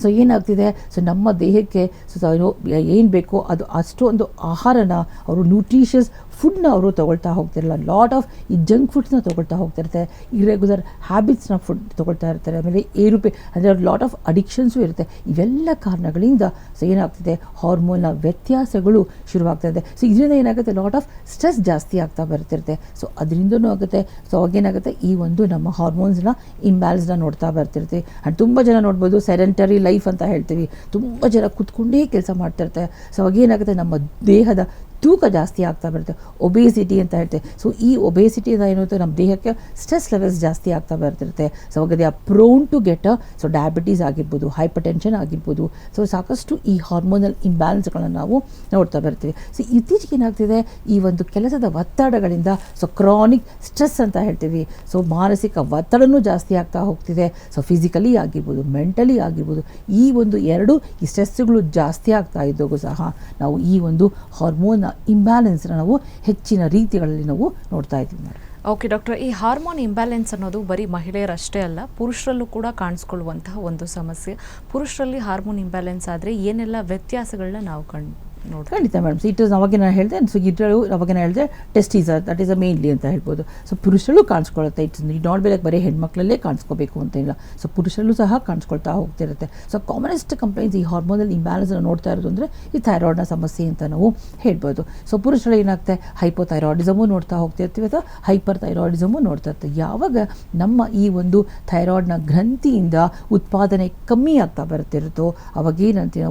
So ಏನಾಗ್ತಿದೆ? So ನಮ್ಮ ದೇಹಕ್ಕೆ ಸೊ ಏನು ಏನು ಬೇಕೋ ಅದು ಅಷ್ಟೊಂದು ಆಹಾರನ ಅವರು ನ್ಯೂಟ್ರಿಷಿಯಸ್ ಫುಡ್ನ ಅವರು ತೊಗೊಳ್ತಾ ಹೋಗ್ತಿರಲ್ಲ. ಲಾಟ್ ಆಫ್ ಈ ಜಂಕ್ ಫುಡ್ಸ್ನ ತೊಗೊಳ್ತಾ ಹೋಗ್ತಿರ್ತಾರೆ ಇರೆಗ್ಯುಲರ್ ಹ್ಯಾಬಿಟ್ಸ್ನ ಫುಡ್ ತೊಗೊಳ್ತಾ ಇರ್ತಾರೆ. ಆಮೇಲೆ ಏರುಪೆ, ಅಂದರೆ ಅವ್ರ ಲಾಟ್ ಆಫ್ ಅಡಿಕ್ಷನ್ಸು ಇರುತ್ತೆ. ಇವೆಲ್ಲ ಕಾರಣಗಳಿಂದ ಸೊ ಏನಾಗ್ತಿದೆ? ಹಾರ್ಮೋನ್ನ ವ್ಯತ್ಯಾಸಗಳು ಶುರುವಾಗ್ತಾ ಸೊ ಇದರಿಂದ ಏನಾಗುತ್ತೆ? ಲಾಟ್ ಆಫ್ ಸ್ಟ್ರೆಸ್ ಜಾಸ್ತಿ ಆಗ್ತಾ ಬರ್ತಿರುತ್ತೆ. ಸೊ ಅದರಿಂದನೂ ಆಗುತ್ತೆ. ಸೊ ಅವಾಗೇನಾಗುತ್ತೆ? ಈ ಒಂದು ನಮ್ಮ ಹಾರ್ಮೋನ್ಸ್ನ ಇಂಬ್ಯಾಲೆನ್ಸ್ನ ನೋಡ್ತಾ ಬರ್ತಿರ್ತೀವಿ ಆ್ಯಂಡ್ ತುಂಬ ಜನ ನೋಡ್ಬೋದು ಸೆಡೆಂಟರಿ ಲೈಫ್ ಅಂತ ಹೇಳ್ತೀವಿ. ತುಂಬ ಜನ ಕೂತ್ಕೊಂಡೇ ಕೆಲಸ ಮಾಡ್ತಿರ್ತಾರೆ. ಸೊ ಅವಾಗೇನಾಗುತ್ತೆ? ನಮ್ಮ ದೇಹದ ತೂಕ ಜಾಸ್ತಿ ಆಗ್ತಾ ಬರುತ್ತೆ. ಒಬೇಸಿಟಿ ಅಂತ ಹೇಳ್ತೇವೆ ಸೊ ಈ ಒಬೇಸಿಟಿಯಿಂದ ಏನಾಗುತ್ತೆ ನಮ್ಮ ದೇಹಕ್ಕೆ ಸ್ಟ್ರೆಸ್ ಲೆವೆಲ್ಸ್ ಜಾಸ್ತಿ ಆಗ್ತಾ ಬರ್ತಿರುತ್ತೆ. ಸೊ ಅವಾಗ are prone to get so diabetes ಆಗಿರ್ಬೋದು ಹೈಪರ್ ಟೆನ್ಷನ್ ಆಗಿರ್ಬೋದು ಸೊ ಸಾಕಷ್ಟು ಈ ಹಾರ್ಮೋನಲ್ ಇಂಬ್ಯಾಲೆನ್ಸ್ಗಳನ್ನು ನಾವು ನೋಡ್ತಾ ಬರ್ತೀವಿ. ಸೊ ಇತ್ತೀಚೆಗೆ ಏನಾಗ್ತಿದೆ? ಈ ಒಂದು ಕೆಲಸದ ಒತ್ತಡಗಳಿಂದ ಸೊ ಕ್ರಾನಿಕ್ ಸ್ಟ್ರೆಸ್ ಅಂತ ಹೇಳ್ತೀವಿ. ಸೊ ಮಾನಸಿಕ ಒತ್ತಡನೂ ಜಾಸ್ತಿ ಆಗ್ತಾ ಹೋಗ್ತಿದೆ. ಸೊ ಫಿಸಿಕಲಿ ಆಗಿರ್ಬೋದು ಮೆಂಟಲಿ ಆಗಿರ್ಬೋದು, ಈ ಒಂದು ಎರಡು ಈ ಸ್ಟ್ರೆಸ್ಗಳು ಜಾಸ್ತಿ ಆಗ್ತಾ ಇದ್ದಾಗೂ ಸಹ ನಾವು ಈ ಒಂದು ಹಾರ್ಮೋನ್ ಇಂಬ್ಯಾಲೆನ್ಸ್ನ ನಾವು ಹೆಚ್ಚಿನ ರೀತಿಗಳಲ್ಲಿ ನಾವು ನೋಡ್ತಾ ಇದ್ದೀವಿ ಓಕೆ ಡಾಕ್ಟರ್ ಈ ಹಾರ್ಮೋನ್ ಇಂಬ್ಯಾಲೆನ್ಸ್ ಅನ್ನೋದು ಬರೀ ಮಹಿಳೆಯರಷ್ಟೇ ಅಲ್ಲ, ಪುರುಷರಲ್ಲೂ ಕೂಡ ಕಾಣಿಸ್ಕೊಳ್ಳುವಂತಹ ಒಂದು ಸಮಸ್ಯೆ. ಪುರುಷರಲ್ಲಿ ಹಾರ್ಮೋನ್ ಇಂಬ್ಯಾಲೆನ್ಸ್ ಆದರೆ ಏನೆಲ್ಲ ವ್ಯತ್ಯಾಸಗಳನ್ನ ನಾವು ಕಣ್ ನೋಡಿ ಖಂಡಿತ ಮೇಡಮ್ ಇಟ್ ಇಸ್ ಅವಾಗ ನಾನು ಹೇಳಿದೆ ಸೊ ಇದರಲ್ಲೂ ಅವಾಗ ಹೇಳಿದೆ ಟೆಸ್ಟೀಸರ್ ದಟ್ ಈಸ್ ಅ ಮೇನ್ಲಿ ಅಂತ ಹೇಳ್ಬೋದು. ಸೊ ಪುರುಷರು ಕಾಣಿಸ್ಕೊಳುತ್ತೆ ಇಟ್ಸ್ ನಾಟ್ ಬೇರೆ ಬರೀ ಹೆಣ್ಮಕ್ಳಲ್ಲೇ ಕಾಣಿಸ್ಕೋಬೇಕು ಅಂತ ಇಲ್ಲ. ಸೊ ಪುರುಷರಲ್ಲೂ ಸಹ ಕಾಣಿಸ್ಕೊಳ್ತಾ ಹೋಗ್ತಿರುತ್ತೆ. ಸೊ ಕಾಮನೆಸ್ಟ್ ಕಂಪ್ಲೇಂಟ್ಸ್ ಈ ಹಾರ್ಮೋನಲ್ ಇಂಬ್ಯಾಲೆನ್ಸ್ ನೋಡ್ತಾ ಇರೋದು ಅಂದರೆ, ಈ ಥೈರಾಯ್ಡ್ನ ಸಮಸ್ಯೆ ಅಂತ ನಾವು ಹೇಳ್ಬೋದು. ಸೊ ಪುರುಷರು ಏನಾಗುತ್ತೆ ಹೈಪೋಥೈರಾಯ್ಡಿಸಮು ನೋಡ್ತಾ ಹೋಗ್ತಿರ್ತೀವಿ ಅಥವಾ ಹೈಪರ್ ಥೈರಾಯ್ಡಿಸಮು ನೋಡ್ತಾ ಇರ್ತೀವಿ ಯಾವಾಗ ನಮ್ಮ ಈ ಒಂದು ಥೈರಾಯ್ಡ್ನ ಗ್ರಂಥಿಯಿಂದ ಉತ್ಪಾದನೆ ಕಮ್ಮಿ ಆಗ್ತಾ ಬರ್ತಿರುತ್ತೋ ಅವಾಗ ಏನಂತೀವಿ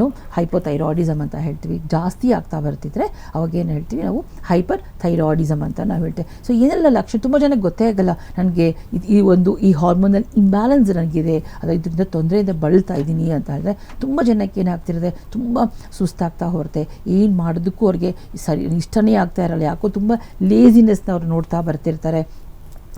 ನಾವು ಹೈಪೋಥೈರಾಯ್ಡಿಸಮ್ ಅಂತ ಹೇಳ್ತೀವಿ. ಜಾಸ್ತಿ ಆಗ್ತಾ ಬರ್ತಿದ್ರೆ ಅವಾಗ ಏನು ಹೇಳ್ತೀವಿ ನಾವು ಹೈಪರ್ ಥೈರಾಯ್ಡಿಸಮ್ ಅಂತ ನಾವು ಹೇಳ್ತೇವೆ. ಸೊ ಏನೆಲ್ಲ ಲಕ್ಷಣ ತುಂಬ ಜನಕ್ಕೆ ಗೊತ್ತೇ ಆಗಲ್ಲ. ನನಗೆ ಈ ಒಂದು ಈ ಹಾರ್ಮೋನಲ್ ಇಂಬ್ಯಾಲೆನ್ಸ್ ನನಗಿದೆ. ಅದು ಇದರಿಂದ ತೊಂದರೆಯಿಂದ ಬಳಲ್ತಾ ಇದ್ದೀನಿ ಅಂತ ಹೇಳಿದ್ರೆ ತುಂಬ ಜನಕ್ಕೆ ಏನಾಗ್ತಿರುತ್ತೆ? ತುಂಬ ಸುಸ್ತಾಗ್ತಾ ಹೊರತೆ. ಏನು ಮಾಡೋದಕ್ಕೂ ಅವ್ರಿಗೆ ಸರಿ ಇಷ್ಟನೇ ಆಗ್ತಾ ಇರಲ್ಲ. ಯಾಕೋ ತುಂಬ ಲೇಸಿನೆಸ್ನ ಅವ್ರು ನೋಡ್ತಾ ಬರ್ತಿರ್ತಾರೆ.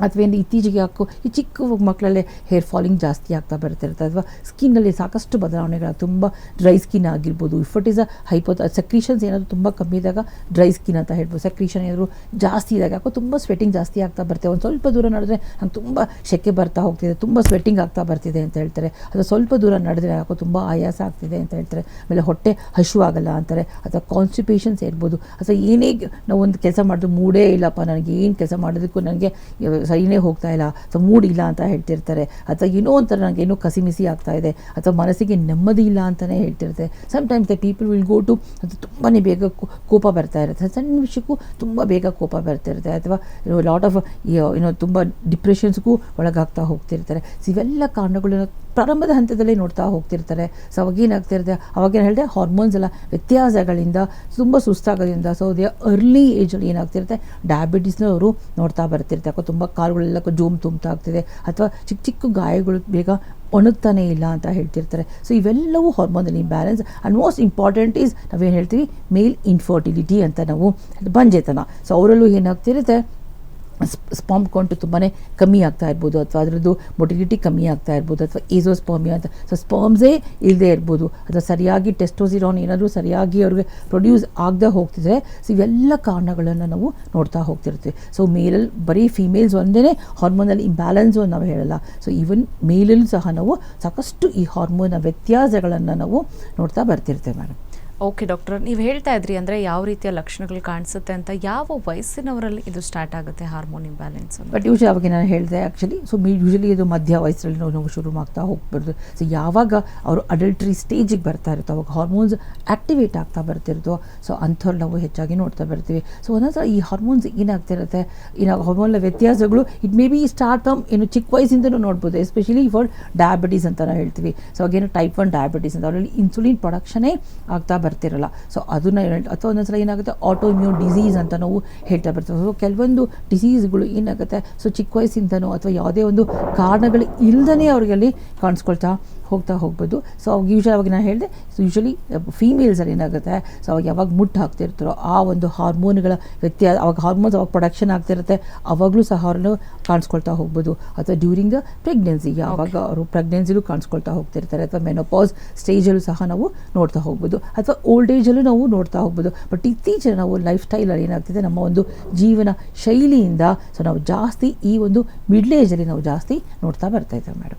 ಅಥವಾ ಏನು ಇತ್ತೀಚೆಗೆ ಯಾಕೋ ಈ ಚಿಕ್ಕ ಮಕ್ಕಳಲ್ಲೇ ಹೇರ್ ಫಾಲಿಂಗ್ ಜಾಸ್ತಿ ಆಗ್ತಾ ಬರ್ತಿರುತ್ತೆ ಅಥವಾ ಸ್ಕಿನ್ನಲ್ಲಿ ಸಾಕಷ್ಟು ಬದಲಾವಣೆಗಳು, ತುಂಬ ಡ್ರೈ ಸ್ಕಿನ್ ಆಗಿರ್ಬೋದು. If it is a hypo secretions ಏನಾದರೂ ತುಂಬ ಕಮ್ಮಿ ಇದ್ದಾಗ ಡ್ರೈ ಸ್ಕಿನ್ ಅಂತ ಹೇಳ್ಬೋದು. ಸೆಕ್ರೀಷನ್ ಏನಾದರೂ ಜಾಸ್ತಿ ಇದ್ದಾಗ ಯಾಕೋ ತುಂಬ ಸ್ವೆಟ್ಟಿಂಗ್ ಜಾಸ್ತಿ ಆಗ್ತಾ ಬರ್ತೇವೆ ಒಂದು ಸ್ವಲ್ಪ ದೂರ ನಡೆದ್ರೆ ನಂಗೆ ತುಂಬ ಶೆಕೆ ಬರ್ತಾ ಹೋಗ್ತಿದೆ, ತುಂಬ ಸ್ವೆಟ್ಟಿಂಗ್ ಆಗ್ತಾ ಬರ್ತಿದೆ ಅಂತ ಹೇಳ್ತಾರೆ. ಅಥವಾ ಸ್ವಲ್ಪ ದೂರ ನಡೆದ್ರೆ ಯಾಕೋ ತುಂಬ ಆಯಾಸ ಆಗ್ತಿದೆ ಅಂತ ಹೇಳ್ತಾರೆ. ಆಮೇಲೆ ಹೊಟ್ಟೆ ಹಶು ಆಗಲ್ಲ ಅಂತಾರೆ. ಅಥವಾ ಕಾನ್ಸ್ಟಿಪೇಷನ್ಸ್ ಇರ್ಬೋದು ಅಥವಾ ಏನೇ ನಾವು ಒಂದು ಕೆಲಸ ಮಾಡಿದ್ರು ಮೂಡೇ ಇಲ್ಲಪ್ಪ, ನನಗೆ ಏನು ಕೆಲಸ ಮಾಡೋದಕ್ಕೂ ನನಗೆ ಸರಿನೇ ಹೋಗ್ತಾ ಇಲ್ಲ, ಅಥವಾ ಮೂಡ್ ಇಲ್ಲ ಅಂತ ಹೇಳ್ತಿರ್ತಾರೆ, ಅಥವಾ ಏನೋ ಒಂಥರ ನನಗೆ ಏನೋ ಕಸಿಮಿಸಿ ಆಗ್ತಾ ಇದೆ, ಅಥವಾ ಮನಸ್ಸಿಗೆ ನೆಮ್ಮದಿ ಇಲ್ಲ ಅಂತಲೇ ಹೇಳ್ತಿರ್ತಾರೆ sometimes the people will go to ಅದು ತುಂಬಾ ಬೇಗ ಕೋಪ ಬರ್ತಾ ಇರುತ್ತೆ. ಸಣ್ಣ ವಿಷಯಕ್ಕೂ ತುಂಬ ಬೇಗ ಕೋಪ ಬರ್ತಿರುತ್ತೆ, ಅಥವಾ ಲಾಟ್ ಆಫ್ ಏನೋ ತುಂಬ ಡಿಪ್ರೆಷನ್ಸ್ಗೂ ಒಳಗಾಗ್ತಾ ಹೋಗ್ತಿರ್ತಾರೆ. ಇವೆಲ್ಲ ಕಾರಣಗಳನ್ನ ಪ್ರಾರಂಭದ ಹಂತದಲ್ಲಿ ನೋಡ್ತಾ ಹೋಗ್ತಿರ್ತಾರೆ. ಸೊ ಅವಾಗೇನಾಗ್ತಿರುತ್ತೆ ಅವಾಗೇನು ಹೇಳಿದೆ ಹಾರ್ಮೋನ್ಸ್ ಎಲ್ಲ ವ್ಯತ್ಯಾಸಗಳಿಂದ, ತುಂಬ ಸುಸ್ತಾಗೋದ್ರಿಂದ ಸೊ ಅದೇ ಅರ್ಲಿ ಏಜಲ್ಲಿ ಏನಾಗ್ತಿರುತ್ತೆ? ಡಯಾಬಿಟೀಸ್ನ ಅವರು ನೋಡ್ತಾ ಬರ್ತಿರ್ತಾರೆ. ಯಾಕೋ ತುಂಬ ಕಾಲುಗಳೆಲ್ಲ ಜೋಮ್ ತುಂಬ್ತಾ ಆಗ್ತಿದೆ. ಅಥವಾ ಚಿಕ್ಕ ಚಿಕ್ಕ ಗಾಯಗಳು ಬೇಗ ಒಣಗ್ತಾನೇ ಇಲ್ಲ ಅಂತ ಹೇಳ್ತಿರ್ತಾರೆ. ಸೊ ಇವೆಲ್ಲವೂ hormonal imbalance and most important is ನಾವೇನು ಹೇಳ್ತೀವಿ? ಮೇಲ್ ಇನ್ಫರ್ಟಿಲಿಟಿ ಅಂತ ನಾವು ಬಂಜೆತನ. ಸೊ ಅವರಲ್ಲೂ ಏನಾಗ್ತಿರುತ್ತೆ? ಸ್ಪಾಮ್ ಕೌಂಟು ತುಂಬಾ ಕಮ್ಮಿ ಆಗ್ತಾ ಇರ್ಬೋದು, ಅಥವಾ ಅದರದ್ದು ಮೊಟಿಲಿಟಿ ಕಮ್ಮಿ ಆಗ್ತಾ ಇರ್ಬೋದು, ಅಥವಾ ಏಸೋಸ್ಪಾಮಿಯಾ ಅಂತ. ಸೊ ಸ್ಪಾಮ್ಸೇ ಇಲ್ಲದೆ ಇರ್ಬೋದು. ಅಥವಾ ಸರಿಯಾಗಿ ಟೆಸ್ಟೋಸಿರೋನ್ ಏನಾದರೂ ಸರಿಯಾಗಿ ಅವ್ರಿಗೆ ಪ್ರೊಡ್ಯೂಸ್ ಆಗದೆ ಹೋಗ್ತಿದ್ರೆ, ಸೊ, ಇವೆಲ್ಲ ಕಾರಣಗಳನ್ನು ನಾವು ನೋಡ್ತಾ ಹೋಗ್ತಿರ್ತೀವಿ ಸೊ ಮೇಲಲ್ಲಿ ಬರೀ ಫೀಮೇಲ್ಸ್ ಒಂದೇ ಹಾರ್ಮೋನಲ್ ಇಂಬ್ಯಾಲೆನ್ಸು ನಾವು ಹೇಳಲ್ಲ. ಸೊ ಈವನ್ ಮೇಲಲ್ಲೂ ಸಹ ನಾವು ಸಾಕಷ್ಟು ಈ ಹಾರ್ಮೋನ ವ್ಯತ್ಯಾಸಗಳನ್ನು ನಾವು ನೋಡ್ತಾ ಬರ್ತಿರ್ತೇವೆ ಮೇಡಮ್ ಓಕೆ ಡಾಕ್ಟರ್, ನೀವು ಹೇಳ್ತಾ ಇದ್ರಿ ಅಂದರೆ ಯಾವ ರೀತಿಯ ಲಕ್ಷಣಗಳು ಕಾಣಿಸುತ್ತೆ ಅಂತ, ಯಾವ ವಯಸ್ಸಿನವರಲ್ಲಿ ಇದು ಸ್ಟಾರ್ಟ್ ಆಗುತ್ತೆ ಹಾರ್ಮೋನ್ ಇಂಬ್ಯಾಲೆನ್ಸ್ ಬಟ್ ಯೂಶಲಿ ಅವಾಗ ನಾನು ಹೇಳಿದೆ ಆ್ಯಕ್ಚುಲಿ ಸೊ ಮೀ ಯೂಶಲಿ ಇದು ಮಧ್ಯ ವಯಸ್ಸಲ್ಲಿ ನೋವು ಶುರು ಆಗ್ತಾ ಹೋಗ್ಬಾರ್ದು. ಸೊ ಯಾವಾಗ ಅವರು ಅಡಲ್ಟ್ರಿ ಸ್ಟೇಜಿಗೆ ಬರ್ತಾ ಇರುತ್ತೋ, ಅವಾಗ ಹಾರ್ಮೋನ್ಸ್ ಆ್ಯಕ್ಟಿವೇಟ್ ಆಗ್ತಾ ಬರ್ತಿರುತ್ತೋ ಸೊ ಅಂಥವ್ರು ನಾವು ಹೆಚ್ಚಾಗಿ ನೋಡ್ತಾ ಬರ್ತೀವಿ. ಸೊ ಒಂದೊಂದು ಈ ಹಾರ್ಮೋನ್ಸ್ ಏನಾಗ್ತಿರುತ್ತೆ, ಇನ್ನು ಹಾರ್ಮೋನ್ಲ ವ್ಯತ್ಯಾಸಗಳು it may be start from ಏನು ಚಿಕ್ಕ ವಯಸ್ಸಿಂದನೂ ನೋಡ್ಬೋದು ಎಸ್ಪೆಷಲಿ ಫಾರ್ ಡಯಾಬಿಟೀಸ್ ಅಂತ ನಾವು ಹೇಳ್ತೀವಿ. ಸೊ ಅವಾಗೇನು ಟೈಪ್ ಒನ್ ಡಯಾಬಿಟೀಸ್ ಅಂತ, ಅವರಲ್ಲಿ ಇನ್ಸುಲಿನ್ ಪ್ರೊಡಕ್ಷನೇ ಆಗ್ತಾ ಬರ್ತಿರಲ್ಲ. ಸೊ ಅದನ್ನ ಅಥವಾ ಒಂದೊಂದ್ಸಲ ಏನಾಗುತ್ತೆ? ಆಟೋ ಇಮ್ಯೂನ್ ಡಿಸೀಸ್ ಅಂತ ನಾವು ಹೇಳ್ತಾ ಬರ್ತೀವಿ. ಸೊ ಕೆಲವೊಂದು ಡಿಸೀಸ್ಗಳು ಏನಾಗುತ್ತೆ? ಸೊ ಚಿಕ್ಕ ವಯಸ್ಸಿಂದನೋ ಅಥವಾ ಯಾವುದೇ ಒಂದು ಕಾರಣಗಳು ಇಲ್ಲದೇ ಅವ್ರಿಗೆ ಅಲ್ಲಿ ಕಾಣಿಸ್ಕೊಳ್ತಾ ಹೋಗ್ತಾ ಹೋಗ್ಬೋದು. ಸೊ ಅವಾಗ ಯೂಶಲಿ ಅವಾಗ ನಾನು ಹೇಳಿದೆ ಸೊ ಯೂಶಲಿ ಫೀಮೇಲ್ಸಲ್ಲಿ ಏನಾಗುತ್ತೆ? ಸೊ ಅವಾಗ ಯಾವಾಗ ಮುಟ್ಟು ಹಾಕ್ತಿರ್ತಾರೋ ಆ ಒಂದು ಹಾರ್ಮೋನ್ಗಳ ವ್ಯತ್ಯಾಸ ಅವಾಗ ಹಾರ್ಮೋನ್ಸ್ ಅವಾಗ ಪ್ರೊಡಕ್ಷನ್ ಆಗ್ತಿರುತ್ತೆ. ಅವಾಗಲೂ ಸಹ ಅವ್ರನ್ನು ಕಾಣಿಸ್ಕೊಳ್ತಾ ಹೋಗ್ಬೋದು. ಅಥವಾ ಡ್ಯೂರಿಂಗ್ ದ ಪ್ರೆಗ್ನೆನ್ಸಿ ಯಾವಾಗ ಅವರು ಪ್ರೆಗ್ನೆನ್ಸಿಲೂ ಕಾಣಿಸ್ಕೊಳ್ತಾ ಹೋಗ್ತಿರ್ತಾರೆ. ಅಥವಾ ಮೆನೋಪಾಸ್ ಸ್ಟೇಜಲ್ಲೂ ಸಹ ನಾವು ನೋಡ್ತಾ ಹೋಗ್ಬೋದು. ಅಥವಾ ಓಲ್ಡ್ ಏಜಲ್ಲೂ ನಾವು ನೋಡ್ತಾ ಹೋಗ್ಬೋದು. ಬಟ್ ಇತ್ತೀಚಿನ ನಾವು ಲೈಫ್ ಸ್ಟೈಲಲ್ಲಿ ಏನಾಗ್ತಿದೆ, ನಮ್ಮ ಒಂದು ಜೀವನ ಶೈಲಿಯಿಂದ ಸೊ ನಾವು ಜಾಸ್ತಿ ಈ ಒಂದು ಮಿಡ್ಲ್ ಏಜಲ್ಲಿ ನಾವು ಜಾಸ್ತಿ ನೋಡ್ತಾ ಬರ್ತಾ ಇದ್ದೇವೆ ಮೇಡಮ್